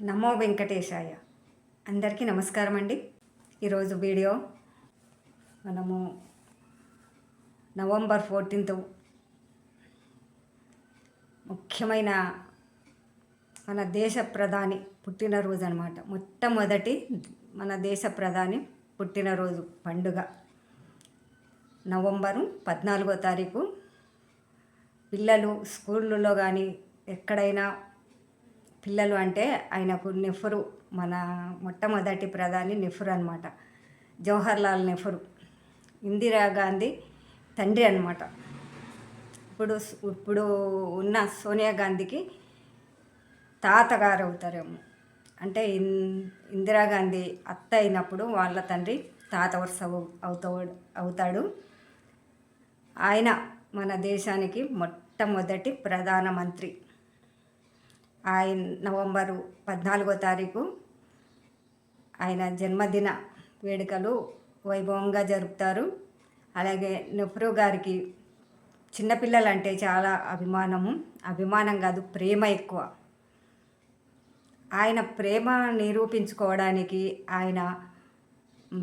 నమో వెంకటేశాయ. అందరికీ నమస్కారం అండి. ఈరోజు వీడియో మనము నవంబర్ ఫోర్టీన్త్ ముఖ్యమైన మన దేశ ప్రధాని పుట్టినరోజు అనమాట మొట్టమొదటి మన దేశ ప్రధాని పుట్టినరోజు పండుగ. నవంబరు పద్నాలుగో తారీఖు. పిల్లలు స్కూళ్ళలో కానీ ఎక్కడైనా పిల్లలు అంటే ఆయనకు నెహ్రూ మన మొట్టమొదటి ప్రధాని నెహ్రూ అనమాట జవహర్లాల్ నెహ్రూ. ఇందిరాగాంధీ తండ్రి అనమాట ఇప్పుడు ఇప్పుడు ఉన్న సోనియా గాంధీకి తాతగారు అవుతారేమో అంటే ఇన్ ఇందిరాగాంధీ అత్త అయినప్పుడు వాళ్ళ తండ్రి తాత వరుస అవుతాడు అవుతాడు. ఆయన మన దేశానికి మొట్టమొదటి ప్రధానమంత్రి. ఆయన నవంబరు పద్నాలుగో తారీఖు ఆయన జన్మదిన వేడుకలు వైభవంగా జరుపుతారు. అలాగే నెహ్రూ గారికి చిన్నపిల్లలంటే చాలా అభిమానము. అభిమానం కాదు ప్రేమ ఎక్కువ. ఆయన ప్రేమ నిరూపించుకోవడానికి ఆయన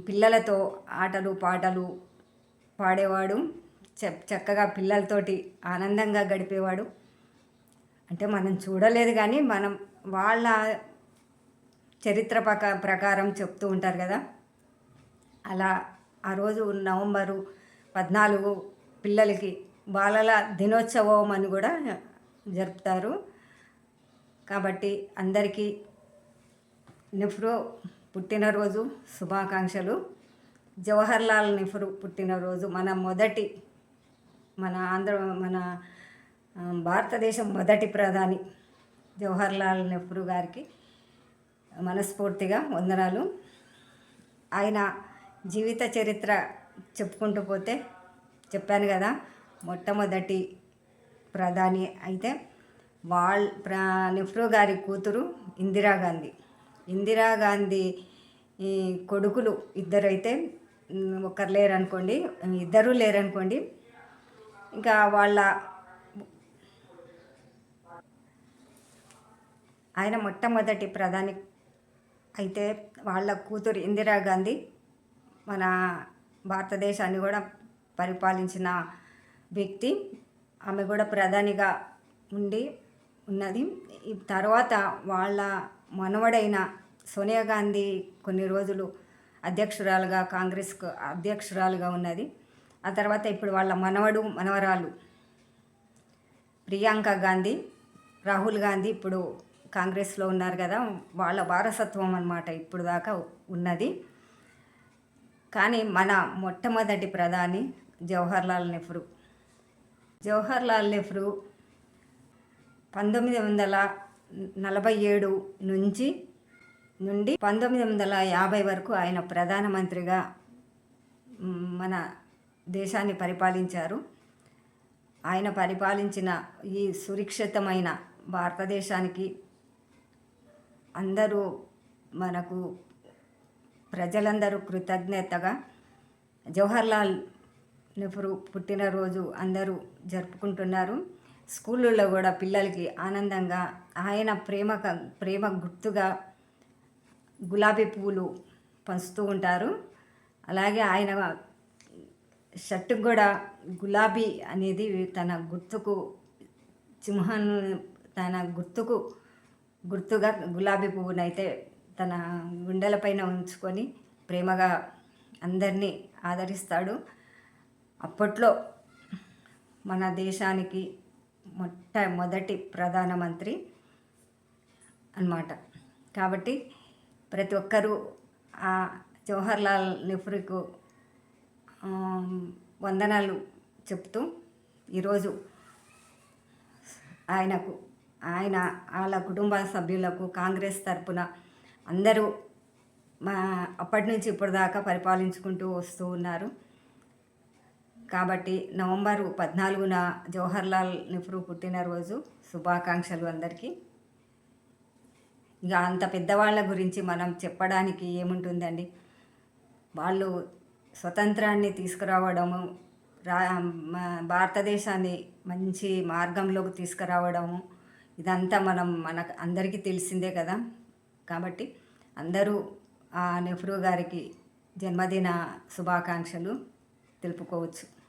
పిల్లలతో ఆటలు పాటలు పాడేవాడు. చ- చక్కగా పిల్లలతోటి ఆనందంగా గడిపేవాడు. అంటే మనం చూడలేదు కానీ మనం వాళ్ళ చరిత్ర ప్రక ప్రకారం చెప్తూ ఉంటారు కదా. అలా ఆ రోజు నవంబరు పద్నాలుగు పిల్లలకి బాలల దినోత్సవం అని కూడా జరుపుతారు. కాబట్టి అందరికీ నెహ్రూ పుట్టినరోజు శుభాకాంక్షలు. జవహర్లాల్ నెహ్రూ పుట్టినరోజు మన మొదటి మన ఆంధ్ర మన భారతదేశం మొదటి ప్రధాని జవహర్లాల్ నెహ్రూ గారికి మనస్ఫూర్తిగా వందనాలు. ఆయన జీవిత చరిత్ర చెప్పుకుంటూ పోతే చెప్పాను కదా మొట్టమొదటి ప్రధాని అయితే వాళ్ళ ప్రా నెహ్రూ గారి కూతురు ఇందిరాగాంధీ. ఇందిరాగాంధీ ఈ కొడుకులు ఇద్దరైతే ఒకరు లేరనుకోండి ఇద్దరు లేరనుకోండి ఇంకా వాళ్ళ ఆయన మొట్టమొదటి ప్రధాని అయితే వాళ్ళ కూతురు ఇందిరాగాంధీ మన భారతదేశాన్ని కూడా పరిపాలించిన వ్యక్తి. ఆమె కూడా ప్రధానిగా ఉండి ఉన్నది. తర్వాత వాళ్ళ మనవడైన సోనియా గాంధీ కొన్ని రోజులు అధ్యక్షురాలుగా కాంగ్రెస్కు అధ్యక్షురాలుగా ఉన్నది. ఆ తర్వాత ఇప్పుడు వాళ్ళ మనవడు మనవరాలు ప్రియాంక గాంధీ రాహుల్ గాంధీ ఇప్పుడు కాంగ్రెస్లో ఉన్నారు కదా వాళ్ళ వారసత్వం అన్నమాట ఇప్పుడు దాకా ఉన్నది. కానీ మన మొట్టమొదటి ప్రధాని జవహర్లాల్ నెహ్రూ. జవహర్లాల్ నెహ్రూ పంతొమ్మిది వందల నలభై ఏడు నుంచి నుండి పంతొమ్మిది వందల యాభై వరకు ఆయన ప్రధానమంత్రిగా మన దేశాన్ని పరిపాలించారు. ఆయన పరిపాలించిన ఈ సురక్షితమైన భారతదేశానికి అందరూ మనకు ప్రజలందరూ కృతజ్ఞతగా జవహర్లాల్ నెహ్రూ పుట్టినరోజు అందరూ జరుపుకుంటున్నారు. స్కూళ్ళల్లో కూడా పిల్లలకి ఆనందంగా ఆయన ప్రేమ ప్రేమ గుర్తుగా గులాబీ పువ్వులు పంచుతూ ఉంటారు. అలాగే ఆయన షర్టు కూడా గులాబీ అనేది తన గుర్తుకు సింహం తన గుర్తుకు గుర్తుగా గులాబీ పువ్వునైతే తన గుండెలపైన ఉంచుకొని ప్రేమగా అందరినీ ఆదరిస్తాడు. అప్పట్లో మన దేశానికి మొట్టమొదటి ప్రధానమంత్రి అన్నమాట. కాబట్టి ప్రతి ఒక్కరూ ఆ జవహర్లాల్ నెహ్రూకు వందనాలు చెప్తూ ఈరోజు ఆయనకు ఆయన వాళ్ళ కుటుంబ సభ్యులకు కాంగ్రెస్ తరపున అందరూ మా అప్పటి నుంచి ఇప్పటిదాకా పరిపాలించుకుంటూ వస్తూ ఉన్నారు. కాబట్టి నవంబరు పద్నాలుగున జవహర్లాల్ నెహ్రూ పుట్టినరోజు శుభాకాంక్షలు అందరికీ. ఇక అంత పెద్దవాళ్ళ గురించి మనం చెప్పడానికి ఏముంటుందండి? వాళ్ళు స్వతంత్రాన్ని తీసుకురావడము రా భారతదేశాన్ని మంచి మార్గంలోకి తీసుకురావడము ఇదంతా మనం మనకు అందరికీ తెలిసిందే కదా. కాబట్టి అందరూ ఆ నెహ్రూ గారికి జన్మదిన శుభాకాంక్షలు తెలుపుకోవచ్చు.